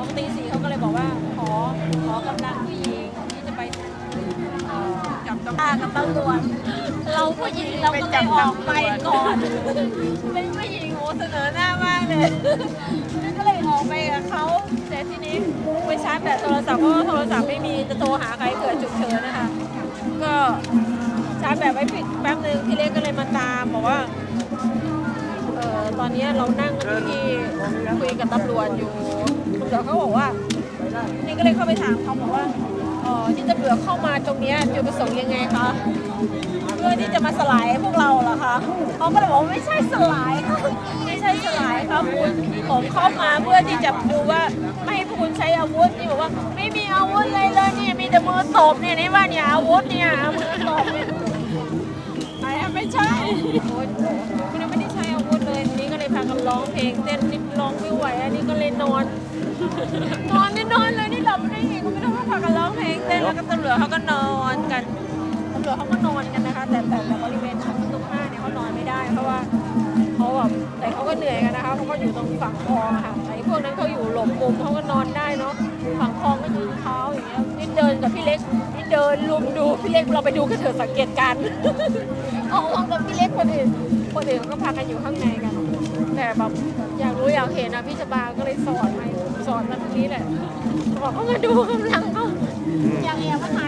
อตีสี่เขาก็เลยบอกว่า ขอขอกำลังผู้หญิงที่จะไปเอ่อจับตำรวจกับตำรวจเราผู้หญิงเราก็เลยออกไปก่อน เป็นผู้หญิงโอ้เสนอหน้ามากเลยก็เลยออกไปกับเขาแต่ทีนี้ไปชาร์จแบตโทรศัพท์เพราะว่าโทรศัพท์ไม่มีจะโทรหาใครเกิดฉุกเฉินนะคะ ก็ชาร์จแบตไว้ผิดแป๊บนึงพี่เล็กก็เลยมาตามบอกว่า เออตอนนี้เรานั่งที่คุยกับตำรวจอยู่ ตำรวจเขาบอกว่านี่ก็เลยเข้าไปถามเขาบอกว่าเออที่ตำรวจเข้ามาตรงเนี้ยจุดประสงค์ยังไงคะเพื่อที่จะมาสลายพวกเราเหรอคะเขาก็เลยบอกว่าไม่ใช่สลายค่ะไม่ใช่สลายครับคุณผมเข้ามาเพื่อที่จะดูว่าไม่ให้พวกคุณใช้อาวุธนี่บอกว่า ไม่มีอาวุธเลยเลยเนี่ยมีแต่มือตบเนี่ยนี่ว่าเนี่ยอาวุธเนี่ยมือตบเนี่ยไอ้ไม่ใช่โอ๊ยคุณยังไม่ได้ องเพลงเต้นนิดร้องไม่ไหวอันนี้ก็เลยนอน นอนนี่นอนเลยนี่หลับไม่ได้ไงก็ไม่รู้ว่าพากันร้องเพลงเต้นแล้วก็ตำรวจเขาก็นอนกันตำรวจเขาก็นอนกันนะคะ แต่แต่แต่บริเวณชั้นตรงหน้าเนี่ยเขานอนไม่ได้เพราะว่าเขาแบบแต่เขาก็เหนื่อยกันนะคะเขาก็อยู่ตรงฝั่งคลองอะค่ะไอ้พวกนั้นเขาอยู่หลบมุมเขาก็นอนได้เนาะฝั่งคลองก็คือเขาอย่างเงี้ยนี่เดินกับพี่เล็กนี่เดินลุมดูพี่เล็กเราไปดูกันเถอะสังเกตการณ์ เอาห้องกับพี่เล็กคนอื่นคนอื่นเขาก็พากันอยู่ข้างในกัน แต่แบบอยากรู้อยากเห็นนะพี่ชบาก็เลยสอนไปสอนมาตรงนี้แหละบอกเขามาดูกำลังเขาอยากเอบมาถ่าย